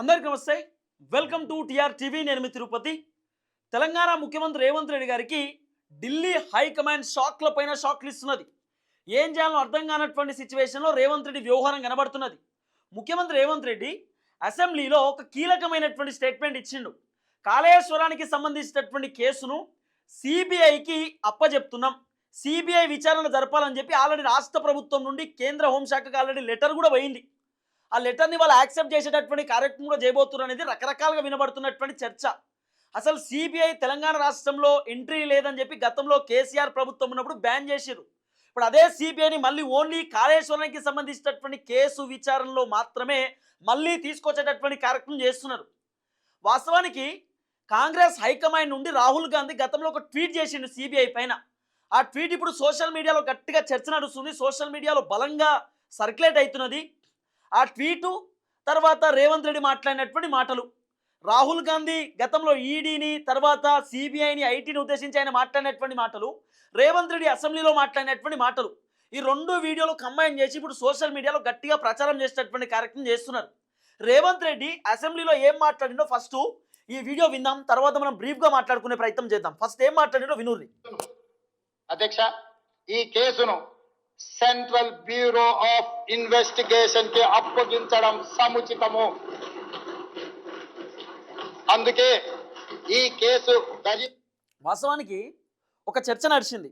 అందరికీ నమస్తే. Welcome to TR TV. నేను మీ తిరుపతి. తెలంగాణ ముఖ్యమంత్రి రేవంత్ రెడ్డి గారికి ఢిల్లీ హైకమాండ్ షాక్ల పైన షాక్లు ఇస్తున్నది ఏం చేయాలో అర్థం కానటువంటి సిచ్యువేషన్లో రేవంత్ రెడ్డి వ్యవహారం కనబడుతున్నది. ముఖ్యమంత్రి రేవంత్ రెడ్డి అసెంబ్లీలో ఒక కీలకమైనటువంటి స్టేట్మెంట్ ఇచ్చిండు. కాళేశ్వరానికి సంబంధించినటువంటి కేసును సిబిఐకి అప్పజెప్తున్నాం. సిబిఐ విచారణ జరపాలని చెప్పి ఆల్రెడీ రాష్ట్ర ప్రభుత్వం నుండి కేంద్ర హోంశాఖకు ఆల్రెడీ లెటర్ కూడా పోయింది. ఆ లెటర్ని వాళ్ళు యాక్సెప్ట్ చేసేటటువంటి కార్యక్రమం కూడా చేయబోతున్నారు అనేది రకరకాలుగా వినబడుతున్నటువంటి చర్చ. అసలు సిబిఐ తెలంగాణ రాష్ట్రంలో ఎంట్రీ లేదని చెప్పి గతంలో కేసీఆర్ ప్రభుత్వం ఉన్నప్పుడు బ్యాన్ చేసిరు ఇప్పుడు అదే సిబిఐని మళ్ళీ ఓన్లీ కాళేశ్వరానికి సంబంధించినటువంటి కేసు విచారణలో మాత్రమే మళ్ళీ తీసుకొచ్చేటటువంటి కార్యక్రమం చేస్తున్నారు. వాస్తవానికి కాంగ్రెస్ హైకమాండ్ నుండి రాహుల్ గాంధీ గతంలో ఒక ట్వీట్ చేసిండు సిబిఐ పైన. ఆ ట్వీట్ ఇప్పుడు సోషల్ మీడియాలో గట్టిగా చర్చ నడుస్తుంది. సోషల్ మీడియాలో బలంగా సర్క్యులేట్ అవుతున్నది. ఆ ట్వీటు తర్వాత రేవంత్ రెడ్డి మాట్లాడినటువంటి మాటలు. రాహుల్ గాంధీ గతంలో ఈడీని తర్వాత సిబిఐని ఐటీని ఉద్దేశించి ఆయన మాట్లాడినటువంటి మాటలు రేవంత్ రెడ్డి అసెంబ్లీలో మాట్లాడినటువంటి మాటలు. ఈ రెండు వీడియోలు కంబైన్ చేసి ఇప్పుడు సోషల్ మీడియాలో గట్టిగా ప్రచారం చేసేటటువంటి కార్యక్రమం చేస్తున్నారు. రేవంత్ రెడ్డి అసెంబ్లీలో ఏం మాట్లాడిందో ఫస్ట్ ఈ వీడియో విందాం తర్వాత మనం బ్రీఫ్గా మాట్లాడుకునే ప్రయత్నం చేద్దాం. ఫస్ట్ ఏం మాట్లాడిందో వినూరి అధ్యక్ష ఈ కేసును సెంట్రల్ బ్యూరో ఆఫ్ ఇన్వెస్టిగేషన్కి అప్పగించడం సముచితము. అందుకే ఈ కేసు వాస్తవానికి ఒక చర్చ నడిచింది.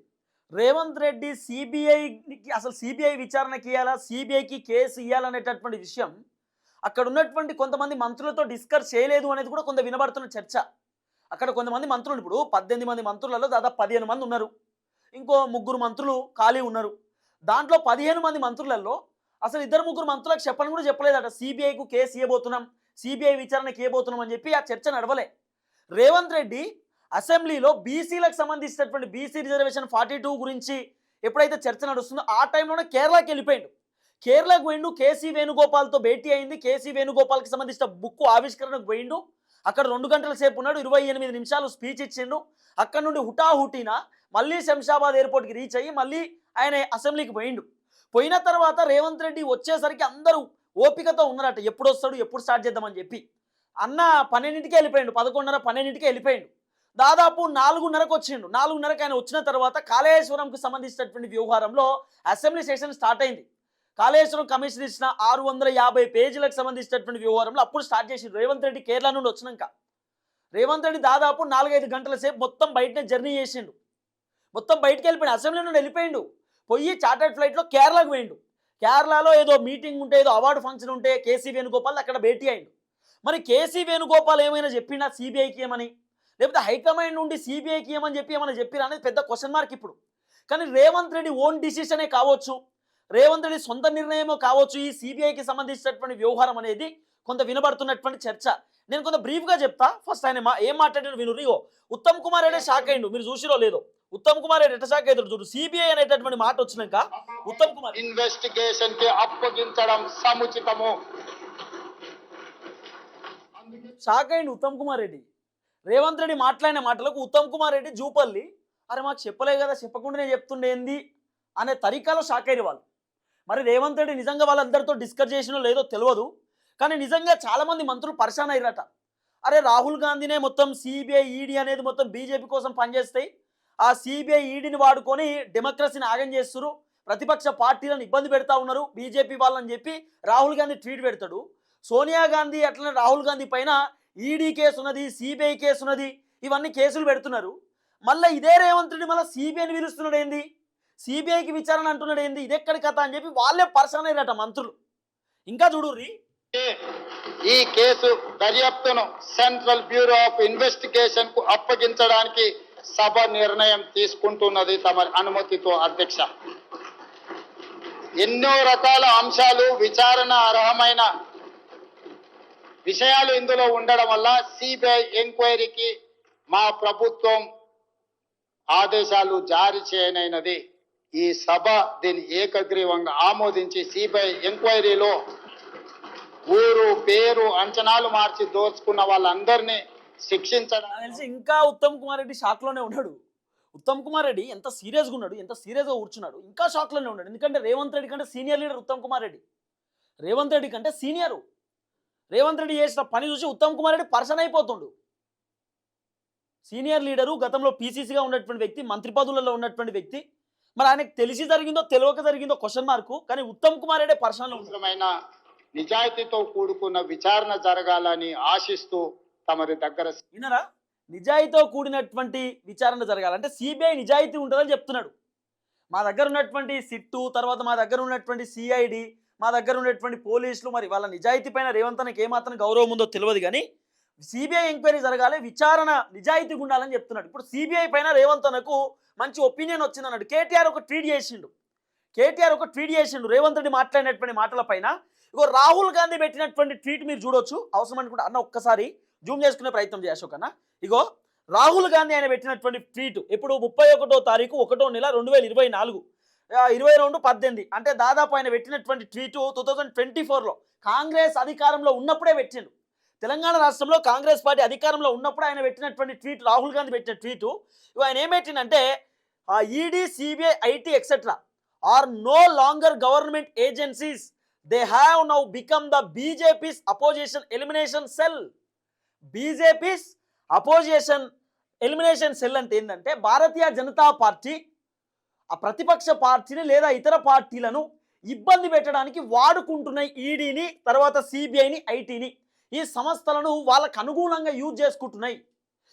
రేవంత్ రెడ్డి సిబిఐకి అసలు సిబిఐ విచారణకి ఇవ్వాలా సిబిఐకి కేసు ఇవ్వాలనేటటువంటి విషయం అక్కడ ఉన్నటువంటి కొంతమంది మంత్రులతో డిస్కస్ చేయలేదు అనేది కూడా కొంత వినబడుతున్న చర్చ. అక్కడ కొంతమంది మంత్రులు ఇప్పుడు పద్దెనిమిది మంది మంత్రులలో దాదాపు పదిహేను మంది ఉన్నారు. ఇంకో ముగ్గురు మంత్రులు ఖాళీ ఉన్నారు. దాంట్లో పదిహేను మంది మంత్రులలో అసలు ఇద్దరు ముగ్గురు మంత్రులకు చెప్పని కూడా చెప్పలేదట. సిబిఐకు కేసు ఇవ్వబోతున్నాం సిబిఐ విచారణకి ఇవ్వబోతున్నాం అని చెప్పి ఆ చర్చ నడవలే. రేవంత్ రెడ్డి అసెంబ్లీలో బీసీలకు సంబంధించినటువంటి బీసీ రిజర్వేషన్ ఫార్టీ టూ గురించి ఎప్పుడైతే చర్చ నడుస్తుందో ఆ టైంలోనే కేరళకి వెళ్ళిపోయిండు. కేరళకు పోయిండు కేసీ వేణుగోపాల్తో భేటీ అయింది. కేసీ వేణుగోపాల్కి సంబంధించిన బుక్ ఆవిష్కరణకు పోయిండు. అక్కడ రెండు గంటల సేపు ఉన్నాడు ఇరవై ఎనిమిది నిమిషాలు స్పీచ్ ఇచ్చిండు. అక్కడ నుండి హుటాహుటిన మళ్ళీ శంషాబాద్ ఎయిర్పోర్ట్కి రీచ్ అయ్యి మళ్ళీ ఆయన అసెంబ్లీకి పోయిండు. పోయిన తర్వాత రేవంత్ రెడ్డి వచ్చేసరికి అందరూ ఓపికతో ఉన్నారట ఎప్పుడు వస్తాడు ఎప్పుడు స్టార్ట్ చేద్దామని చెప్పి. అన్న పన్నెండింటికి వెళ్ళిపోయిండు పదకొండున్నర పన్నెండింటికి వెళ్ళిపోయాడు. దాదాపు నాలుగున్నరకు వచ్చిండు. నాలుగున్నరకు ఆయన వచ్చిన తర్వాత కాళేశ్వరంకు సంబంధించినటువంటి వ్యవహారంలో అసెంబ్లీ సెషన్ స్టార్ట్ అయింది. కాళేశ్వరం కమిషన్ ఇచ్చిన ఆరు వందల యాభై పేజీలకు సంబంధించినటువంటి వ్యవహారంలో అప్పుడు స్టార్ట్ చేసిండు రేవంత్ రెడ్డి కేరళ నుండి వచ్చినాక. రేవంత్ రెడ్డి దాదాపు నాలుగైదు గంటల సేపు మొత్తం బయటనే జర్నీ చేసిండు. మొత్తం బయటకు వెళ్ళిపోయిండు. అసెంబ్లీ నుండి వెళ్ళిపోయిండు. పోయి చార్టర్డ్ ఫ్లైట్లో కేరళకు పోయిండు. కేరళలో ఏదో మీటింగ్ ఉంటే ఏదో అవార్డు ఫంక్షన్ ఉంటే కేసీ వేణుగోపాల్ అక్కడ భేటీ అయిండు. మరి కేసీ వేణుగోపాల్ ఏమైనా చెప్పినా సిబిఐకి ఏమని? లేకపోతే హైకమాండ్ నుండి సిబిఐకి ఏమని చెప్పి ఏమైనా చెప్పినా అనేది పెద్ద క్వశ్చన్ మార్క్ ఇప్పుడు. కానీ రేవంత్ రెడ్డి ఓన్ డిసిషనే కావచ్చు. రేవంత్ రెడ్డి సొంత నిర్ణయమో కావచ్చు ఈ సిబిఐకి సంబంధించినటువంటి వ్యవహారం అనేది కొంత వినబడుతున్నటువంటి చర్చ. నేను కొంత బ్రీఫ్గా చెప్తా. ఫస్ట్ ఆయన మా ఏం మాట్లాడిన విను ఇగో ఉత్తమ్ కుమార్ రెడ్డి షాక్ అయిండు. మీరు చూసిరో లేదో? ఉత్తమ్ కుమార్ రెడ్డి ఎట్ట షాక్ అవుతాడు చూడు. సిబిఐ అనేటటువంటి మాట వచ్చినాక ఉత్తమ్ కుమార్ ఇన్వెస్టిగేషన్కి అప్పగించడం సముచితము. షాక్ అయింది ఉత్తమ్ కుమార్ రెడ్డి. రేవంత్ రెడ్డి మాట్లాడిన మాటలకు ఉత్తమ్ కుమార్ రెడ్డి జూపల్లి అరే మాకు చెప్పలే కదా చెప్పకుండానే చెప్తుండేంది? అనే తరీకాలో షాక్ అయ్యారు వాళ్ళు. మరి రేవంత్ రెడ్డి నిజంగా వాళ్ళందరితో డిస్కస్ చేసినో లేదో తెలియదు. కానీ నిజంగా చాలామంది మంత్రులు పరిశాన్ అయ్యారట. అరే రాహుల్ గాంధీనే మొత్తం సిబిఐ ఈడీ అనేది మొత్తం బీజేపీ కోసం పనిచేస్తాయి ఆ సిబిఐ ఈడీని వాడుకొని డెమోక్రసీని ఆగం చేస్తున్నారు ప్రతిపక్ష పార్టీలను ఇబ్బంది పెడతా ఉన్నారు బీజేపీ వాళ్ళని చెప్పి రాహుల్ గాంధీ ట్వీట్ పెడతాడు. సోనియా గాంధీ అట్లనే రాహుల్ గాంధీ పైన ఈడీ కేసు ఉన్నది సిబిఐ కేసు ఉన్నది ఇవన్నీ కేసులు పెడుతున్నారు. మళ్ళీ ఇదే రేవంత్ రెడ్డి మళ్ళీ సిబిఐని పిలుస్తున్నాడు ఏంది? సిబిఐకి విచారణ అంటున్నాడు ఏంది? ఇదెక్కడి కథ అని చెప్పి వాళ్ళే పర్సన్ అయ్యారట మంత్రులు. ఇంకా చూడుర్రి. ఈ కేసు దర్యాప్తును సెంట్రల్ బ్యూరో ఆఫ్ ఇన్వెస్టిగేషన్కు అప్పగించడానికి సభ నిర్ణయం తీసుకుంటున్నది తమ అనుమతితో అధ్యక్ష. ఎన్నో రకాల అంశాలు విచారణ అర్హమైన విషయాలు ఇందులో ఉండడం వల్ల సిబిఐ ఎంక్వైరీకి మా ప్రభుత్వం ఆదేశాలు జారీ చేయనైనది. ఈ సభ దీన్ని ఏకగ్రీవంగా ఆమోదించి సిబిఐ ఎంక్వైరీలో ఊరు పేరు అంచనాలు మార్చి దోచుకున్న వాళ్ళందరినీ శిక్షించడం. తెలిసి ఇంకా ఉత్తమ్ కుమార్ రెడ్డి షాక్లోనే ఉన్నాడు. ఉత్తమ్ కుమార్ రెడ్డి ఎంత సీరియస్గా ఉన్నాడు ఎంత సీరియస్గా కూర్చున్నాడు ఇంకా షాక్లోనే ఉన్నాడు. ఎందుకంటే రేవంత్ రెడ్డి కంటే సీనియర్ లీడర్ ఉత్తమ్ కుమార్ రెడ్డి. రేవంత్ రెడ్డి కంటే సీనియరు. రేవంత్ రెడ్డి చేసిన పని చూసి ఉత్తమ్ కుమార్ రెడ్డి పర్సన్ అయిపోతుండు. సీనియర్ లీడరు గతంలో పీసీసీగా ఉన్నటువంటి వ్యక్తి మంత్రి పదవులలో ఉన్నటువంటి వ్యక్తి మరి ఆయనకు తెలిసి జరిగిందో తెలియక జరిగిందో క్వశ్చన్ మార్కు కానీ ఉత్తమ్ కుమార్ రెడ్డి పర్సనల్ నిజాయితీతో కూడుకున్న విచారణ జరగాలని ఆశిస్తూ తమరి దగ్గర వినరా నిజాయితీతో కూడినటువంటి విచారణ జరగాలంటే సిబిఐ నిజాయితీ ఉంటుందని చెప్తున్నాడు. మా దగ్గర ఉన్నటువంటి సిట్టు తర్వాత మా దగ్గర ఉన్నటువంటి సిఐడి మా దగ్గర ఉన్నటువంటి పోలీసులు మరి వాళ్ళ నిజాయితీ పైన రేవంత్ అన్నకి ఏమాత్రం గౌరవం ఉందో తెలియదు కానీ సిబిఐ ఎంక్వైరీ జరగాలి విచారణ నిజాయితీగా ఉండాలని చెప్తున్నాడు. ఇప్పుడు సిబిఐ పైన రేవంత్ అన్నకు మంచి ఒపీనియన్ వచ్చింది అన్నాడు. కేటీఆర్ ఒక ట్వీట్ చేసిండు. కేటీఆర్ ఒక ట్వీట్ చేసిండు. రేవంత్ రెడ్డి మాట్లాడినటువంటి మాటల పైన. ఇగో రాహుల్ గాంధీ పెట్టినటువంటి ట్వీట్ మీరు చూడొచ్చు. అవసరం అనుకుంటే అన్న ఒక్కసారి జూమ్ చేసుకునే ప్రయత్నం చేయ కన్నా ఇగో రాహుల్ గాంధీ ఆయన పెట్టినటువంటి ట్వీట్ ఇప్పుడు ముప్పై ఒకటో తారీఖు ఒకటో నెల రెండు వేల ఇరవై నాలుగు. ఇరవై రెండు పద్దెనిమిది. అంటే దాదాపు ఆయన పెట్టినటువంటి ట్వీట్ టూ థౌజండ్ ట్వంటీ ఫోర్లో కాంగ్రెస్ అధికారంలో ఉన్నప్పుడే పెట్టిండు. తెలంగాణ రాష్ట్రంలో కాంగ్రెస్ పార్టీ అధికారంలో ఉన్నప్పుడు ఆయన పెట్టినటువంటి ట్వీట్ రాహుల్ గాంధీ పెట్టిన ట్వీట్. ఇవి ఆయన ఏం పెట్టిండంటే ED CBI IT etcetera are no longer government agencies they have now become the BJP's opposition elimination cell BJP's opposition elimination cell అంటే ఏంటంటే భారతీయ జనతా పార్టీ ఆ ప్రతిపక్ష పార్టీని లేదా ఇతర పార్టీలను ఇబ్బంది పెట్టడానికి వాడుకుంటున్నాయి ఈడీని తర్వాత సిబిఐని ఐటీని ఈ సంస్థలను వాళ్ళకు అనుగుణంగా యూజ్ చేసుకుంటున్నాయి.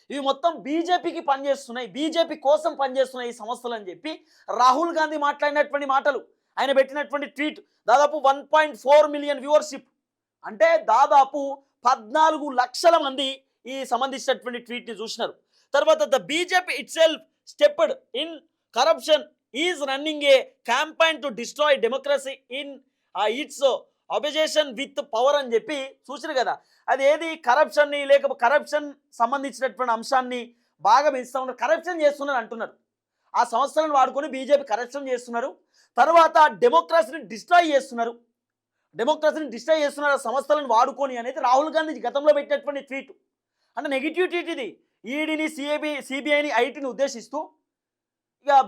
ఇవి మొత్తం బీజేపీకి పనిచేస్తున్నాయి బీజేపీ కోసం పనిచేస్తున్నాయి ఈ సంస్థలు అని చెప్పి రాహుల్ గాంధీ మాట్లాడినటువంటి మాటలు ఆయన పెట్టినటువంటి ట్వీట్ దాదాపు one point four million viewership. అంటే దాదాపు పద్నాలుగు లక్షల మంది ఈ సంబంధించినటువంటి ట్వీట్ని చూసినారు. తర్వాత the BJP itself steeped in corruption is running a campaign to destroy democracy in its obsession with power అని చెప్పి సూచన కదా. అది ఏది? కరప్షన్ని లేకపోతే కరప్షన్ సంబంధించినటువంటి అంశాన్ని బాగా పెంచుతా ఉన్నారు. కరప్షన్ చేస్తున్నారు అంటున్నారు. ఆ సంస్థలను వాడుకొని బీజేపీ కరప్షన్ చేస్తున్నారు. తర్వాత డెమోక్రసీని డిస్ట్రాయ్ చేస్తున్నారు. డెమోక్రసీని డిస్ట్రాయ్ చేస్తున్నారు ఆ సంస్థలను వాడుకొని అనేది రాహుల్ గాంధీ గతంలో పెట్టినటువంటి ట్వీట్ అంటే నెగిటివ్ ట్వీట్ ఇది ఈడీని సిఏబి సిబిఐని ఐటీని ఉద్దేశిస్తూ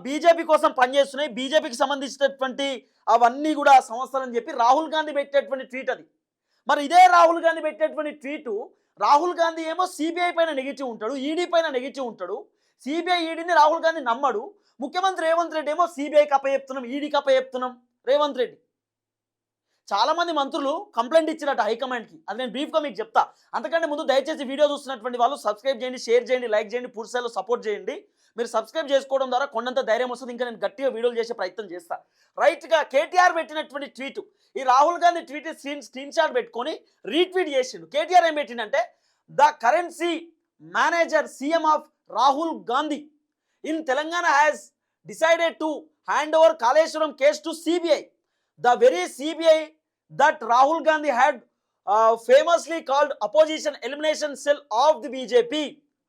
బీజేపీ కోసం పనిచేస్తున్నాయి. బీజేపీకి సంబంధించినటువంటి అవన్నీ కూడా సంస్థలని చెప్పి రాహుల్ గాంధీ పెట్టేటువంటి ట్వీట్ అది. మరి ఇదే రాహుల్ గాంధీ పెట్టేటువంటి ట్వీటు రాహుల్ గాంధీ ఏమో సిబిఐ పైన నెగిటివ్ ఉంటాడు ఈడీ పైన నెగిటివ్ ఉంటాడు. సిబిఐ ఈడీని రాహుల్ గాంధీ నమ్మడు. ముఖ్యమంత్రి రేవంత్ రెడ్డి ఏమో సిబిఐకి అప్పచెప్తున్నాం ఈడీకి అప్పచెప్తున్నాం. రేవంత్ రెడ్డి. చాలా మంది మంత్రులు కంప్లైంట్ ఇచ్చినట్టు హైకమాండ్కి. అది నేను బ్రీఫ్గా మీకు చెప్తా. అంతకంటే ముందు దయచేసి వీడియో చూస్తున్నటువంటి వాళ్ళు సబ్స్క్రైబ్ చేయండి షేర్ చేయండి లైక్ చేయండి పూర్తిస్థాయిలో సపోర్ట్ చేయండి. మీరు సబ్స్క్రైబ్ చేసుకోవడం ద్వారా కొండంత ధైర్యం వస్తుంది. ఇంకా నేను గట్టిగా వీడియోలు చేసే ప్రయత్నం చేస్తా. రైట్గా కేటీఆర్ పెట్టినటువంటి ట్వీట్. ఈ Rahul Gandhi tweet screen screenshot పెట్టుకొని రీట్వీట్ చేసిండు. కేటీఆర్ ఏం పెట్టిండంటే the currency manager CM of Rahul Gandhi in Telangana has decided to hand over Kaleshwaram case to CBI. The very CBI that Rahul Gandhi had famously called opposition elimination cell of the BJP.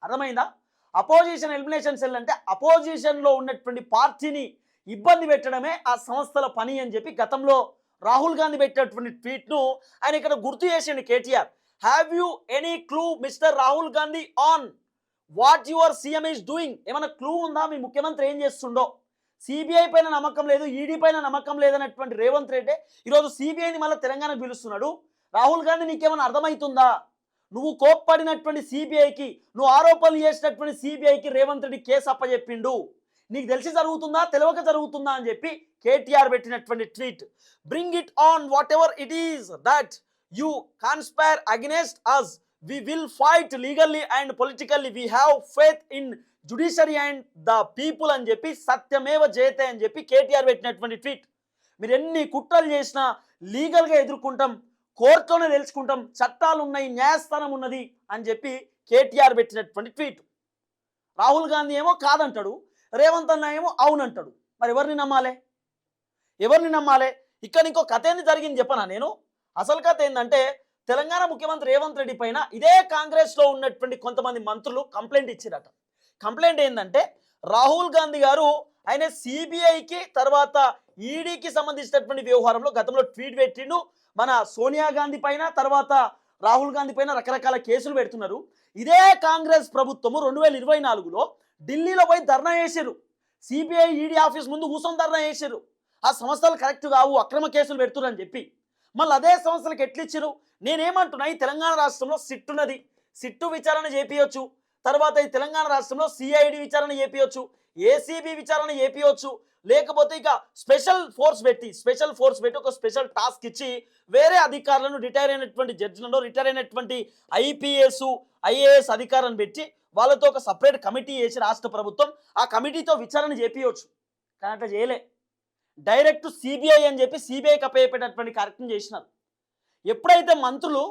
అర్థమైందా? Opposition elimination cell అంటే అపోజిషన్లో ఉన్నటువంటి పార్టీని ఇబ్బంది పెట్టడమే ఆ సంస్థల పని అని చెప్పి గతంలో రాహుల్ గాంధీ పెట్టినటువంటి ట్వీట్ను ఆయన ఇక్కడ గుర్తు చేసిండు KTR. Have you any clue mister Rahul Gandhi on what your CM is doing ఏమైనా క్లూ ఉందా? మీ ముఖ్యమంత్రి ఏం చేస్తుండో? సిబిఐ పైన నమ్మకం లేదు ఈడీ పైన నమ్మకం లేదన్నటువంటి రేవంత్ రెడ్డి ఈరోజు సిబిఐని మళ్ళీ తెలంగాణకు పిలుస్తున్నాడు. రాహుల్ గాంధీ నీకేమైనా అర్థమవుతుందా నువ్వు కోప్పడినటువంటి సిబిఐకి నువ్వు ఆరోపణలు చేసినటువంటి సిబిఐకి రేవంత్ రెడ్డి కేసు అప్పచెప్పిండు నీకు తెలిసి జరుగుతుందా? తెలియక జరుగుతుందా అని చెప్పి కేటీఆర్ పెట్టినటువంటి tweet. Bring it on whatever it is that you conspire against us we will fight legally and politically we have faith in judiciary and the people అని చెప్పి సత్యమేవ జయతే అని చెప్పి కేటీఆర్ పెట్టినటువంటి ట్వీట్. మీరు ఎన్ని కుట్రలు చేసినా లీగల్గా ఎదుర్కొంటాం. కోర్టులోనే తెలుసుకుంటాం చట్టాలు ఉన్నాయి న్యాయస్థానం ఉన్నది అని చెప్పి కేటీఆర్ పెట్టినటువంటి ట్వీట్. రాహుల్ గాంధీ ఏమో కాదంటాడు రేవంత్ అన్న ఏమో అవునంటాడు. మరి ఎవరిని నమ్మాలి? ఎవరిని నమ్మాలే? ఇక్కడ ఇంకో కథ ఏంది జరిగింది చెప్పనా నేను? అసలు కథ ఏంటంటే తెలంగాణ ముఖ్యమంత్రి రేవంత్ రెడ్డి పైన ఇదే కాంగ్రెస్లో ఉన్నటువంటి కొంతమంది మంత్రులు కంప్లైంట్ ఇచ్చిరట. కంప్లైంట్ ఏంటంటే రాహుల్ గాంధీ గారు ఆయన సిబిఐకి తర్వాత ఈడీకి సంబంధించినటువంటి వ్యవహారంలో గతంలో ట్వీట్ పెట్టిండు మన సోనియా గాంధీ పైన తర్వాత రాహుల్ గాంధీ పైన రకరకాల కేసులు పెడుతున్నారు. ఇదే కాంగ్రెస్ ప్రభుత్వము రెండు వేల ఇరవై నాలుగులో ఢిల్లీలో పోయి ధర్నా చేశారు సిబిఐ ఈడీ ఆఫీస్ ముందు కూర్చొని ధర్నా చేశారు ఆ సంస్థలు కరెక్ట్ కావు అక్రమ కేసులు పెడుతున్నారు అని చెప్పి. మళ్ళీ అదే సంస్థలకు ఎట్లిచ్చారు నేనేమంటున్నా ఈ తెలంగాణ రాష్ట్రంలో సిట్ ఉన్నది. సిట్టు విచారణ చేపియొచ్చు. తర్వాత ఈ తెలంగాణ రాష్ట్రంలో సిఐడి విచారణ చేపించవచ్చు ఏసీబీ విచారణ చేపించవచ్చు లేకపోతే ఇక స్పెషల్ ఫోర్స్ పెట్టి స్పెషల్ ఫోర్స్ పెట్టి ఒక స్పెషల్ టాస్క్ ఇచ్చి వేరే అధికారులను రిటైర్ అయినటువంటి జడ్జిలను రిటైర్ అయినటువంటి ఐపీఎస్ ఐఏఎస్ అధికారులను పెట్టి వాళ్ళతో ఒక సపరేట్ కమిటీ వేసి రాష్ట్ర ప్రభుత్వం ఆ కమిటీతో విచారణ చేపియొచ్చు. కానీ అట్లా చేయలే. డైరెక్ట్ సిబిఐ అని చెప్పి సిబిఐ అప్పయ్యేటటువంటి కార్యక్రమం చేసినారు. ఎప్పుడైతే మంత్రులు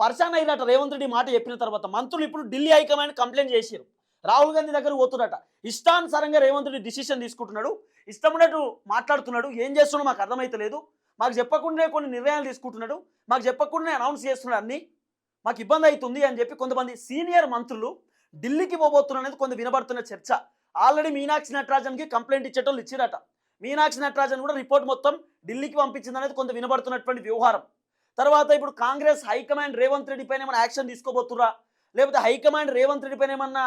పర్సన్ అయినట్టు రేవంత్ రెడ్డి మాట చెప్పిన తర్వాత మంత్రులు ఇప్పుడు ఢిల్లీ హైకమాండ్ కంప్లైంట్ చేశారు రాహుల్ గాంధీ దగ్గర పోతున్నట ఇష్టానుసారంగా రేవంత్ రెడ్డి డిసిషన్ తీసుకుంటున్నాడు. ఇష్టమున్నట్టు మాట్లాడుతున్నాడు. ఏం చేస్తున్నాడో మాకు అర్థమైతలేదు మాకు చెప్పకుండానే కొన్ని నిర్ణయాలు తీసుకుంటున్నాడు. మాకు చెప్పకుండానే అనౌన్స్ చేస్తున్నాడు అన్ని. మాకు ఇబ్బంది అవుతుంది అని చెప్పి కొంతమంది సీనియర్ మంత్రులు ఢిల్లీకి పోబోతున్నారు అనేది కొంత వినబడుతున్న చర్చ. ఆల్రెడీ మీనాక్షి నటరాజన్కి కంప్లైంట్ ఇచ్చేటోళ్ళు ఇచ్చిరట. మీనాక్షి నటరాజన్ కూడా రిపోర్ట్ మొత్తం ఢిల్లీకి పంపించింది అనేది కొంత వినబడుతున్నటువంటి వ్యవహారం. తర్వాత ఇప్పుడు కాంగ్రెస్ హైకమాండ్ రేవంత్ రెడ్డి పైన ఏమైనా యాక్షన్ తీసుకోబోతురా లేకపోతే హైకమాండ్ రేవంత్ రెడ్డి పైన ఏమన్నా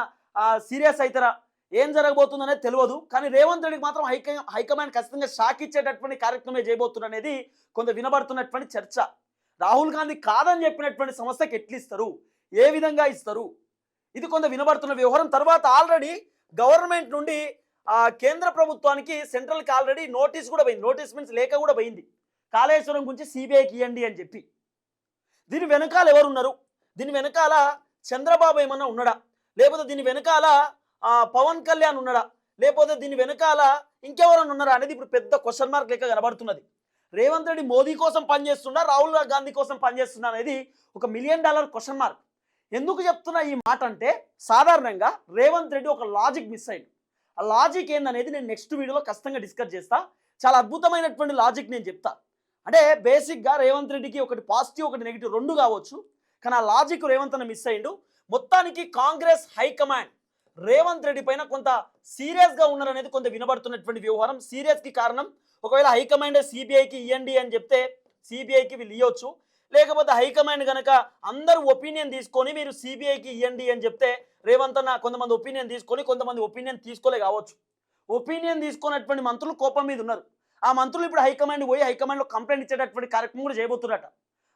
సీరియస్ అవుతారా? ఏం జరగబోతుంది అనేది తెలియదు కానీ రేవంత్ రెడ్డికి మాత్రం హైక హైకమాండ్ ఖచ్చితంగా షాక్ ఇచ్చేటటువంటి కార్యక్రమే చేయబోతున్నారు అనేది కొంత వినబడుతున్నటువంటి చర్చ. రాహుల్ గాంధీ కాదని చెప్పినటువంటి సంస్థకి ఎట్లిస్తారు? ఏ విధంగా ఇస్తారు? ఇది కొంత వినబడుతున్న వ్యవహారం. తర్వాత ఆల్రెడీ గవర్నమెంట్ నుండి ఆ, కేంద్ర ప్రభుత్వానికి సెంట్రల్కి ఆల్రెడీ నోటీస్ కూడా పోయింది. నోటీస్ మీన్స్ లేఖ కూడా పోయింది. కాళేశ్వరం గురించి సిబిఐకి ఇవ్వండి అని చెప్పి. దీని వెనకాల ఎవరున్నారు? దీని వెనకాల చంద్రబాబు ఏమన్నా ఉన్నాడా? లేకపోతే దీని వెనకాల పవన్ కళ్యాణ్ ఉన్నాడా? లేకపోతే దీని వెనకాల ఇంకెవరన్నా ఉన్నారా అనేది ఇప్పుడు పెద్ద క్వశ్చన్ మార్క్ లెక్క కనబడుతున్నది. రేవంత్ రెడ్డి మోదీ కోసం పనిచేస్తున్నా రాహుల్ గాంధీ కోసం పనిచేస్తున్నా అనేది ఒక మిలియన్ డాలర్ క్వశ్చన్ మార్క్ ఎందుకు చెప్తున్నా ఈ మాట అంటే సాధారణంగా రేవంత్ రెడ్డి ఒక లాజిక్ మిస్ అయింది ఆ లాజిక్ ఏందనేది నేను నెక్స్ట్ వీడియోలో ఖచ్చితంగా డిస్కస్ చేస్తా. చాలా అద్భుతమైనటువంటి లాజిక్ నేను చెప్తా. అంటే బేసిక్గా రేవంత్ రెడ్డికి ఒకటి పాజిటివ్ ఒకటి నెగిటివ్ రెండు కావచ్చు. కానీ ఆ లాజిక్ రేవంత్ అన్న మిస్ అయ్యిండు. మొత్తానికి కాంగ్రెస్ హైకమాండ్ రేవంత్ రెడ్డి పైన కొంత సీరియస్గా ఉన్నారనేది కొంత వినబడుతున్నటువంటి వ్యవహారం. సీరియస్కి కారణం ఒకవేళ హైకమాండ్ సిబిఐకి ఇవ్వండి అని చెప్తే సిబిఐకి వీళ్ళు ఇవ్వచ్చు లేకపోతే హైకమాండ్ కనుక అందరూ ఒపీనియన్ తీసుకొని మీరు సిబిఐకి ఇవ్వండి అని చెప్తే రేవంత్ అన్న కొంతమంది ఒపీనియన్ తీసుకొని కొంతమంది ఒపీనియన్ తీసుకోలే కావచ్చు. ఒపీనియన్ తీసుకున్నటువంటి మంత్రులు కోపం మీద ఉన్నారు. ఆ మంత్రులు ఇప్పుడు హైకమాండ్ పోయి హైకమాండ్లో కంప్లైంట్ ఇచ్చేటటువంటి కార్యక్రమం కూడా చేయబోతున్నారట.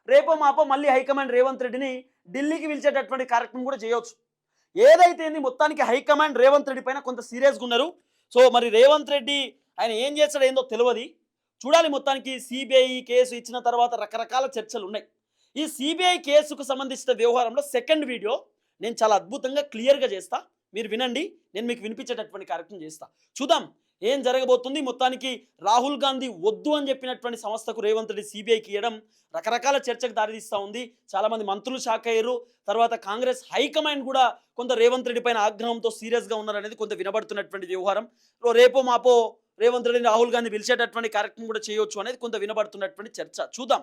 రేపో మాపో మళ్ళీ హైకమాండ్ రేవంత్ రెడ్డిని ఢిల్లీకి పిలిచేటటువంటి కార్యక్రమం కూడా చేయవచ్చు ఏదైతే ఏంది మొత్తానికి హైకమాండ్ రేవంత్ రెడ్డి పైన కొంత సీరియస్గా ఉన్నారు. సో మరి రేవంత్ రెడ్డి ఆయన ఏం చేస్తాడో ఏందో తెలియదు చూడాలి మొత్తానికి సిబిఐ కేసు ఇచ్చిన తర్వాత రకరకాల చర్చలు ఉన్నాయి. ఈ సిబిఐ కేసుకు సంబంధించిన వ్యవహారంలో సెకండ్ వీడియో నేను చాలా అద్భుతంగా క్లియర్గా చేస్తా. మీరు వినండి నేను మీకు వినిపించేటటువంటి కార్యక్రమం చేస్తా. చూద్దాం ఏం జరగబోతుంది? మొత్తానికి రాహుల్ గాంధీ వద్దు అని చెప్పినటువంటి సంస్థకు రేవంత్ రెడ్డి సిబిఐకి ఇవ్వడం రకరకాల చర్చకు దారితీస్తూ ఉంది. చాలామంది మంత్రులు షాక్ అయ్యారు. తర్వాత కాంగ్రెస్ హైకమాండ్ కూడా కొంత రేవంత్ రెడ్డి పైన ఆగ్రహంతో సీరియస్గా ఉన్నారనేది కొంత వినబడుతున్నటువంటి వ్యవహారం. రేపో మాపో రేవంత్ రెడ్డిని రాహుల్ గాంధీ పిలిచేటటువంటి కార్యక్రమం కూడా చేయొచ్చు అనేది కొంత వినబడుతున్నటువంటి చర్చ. చూద్దాం.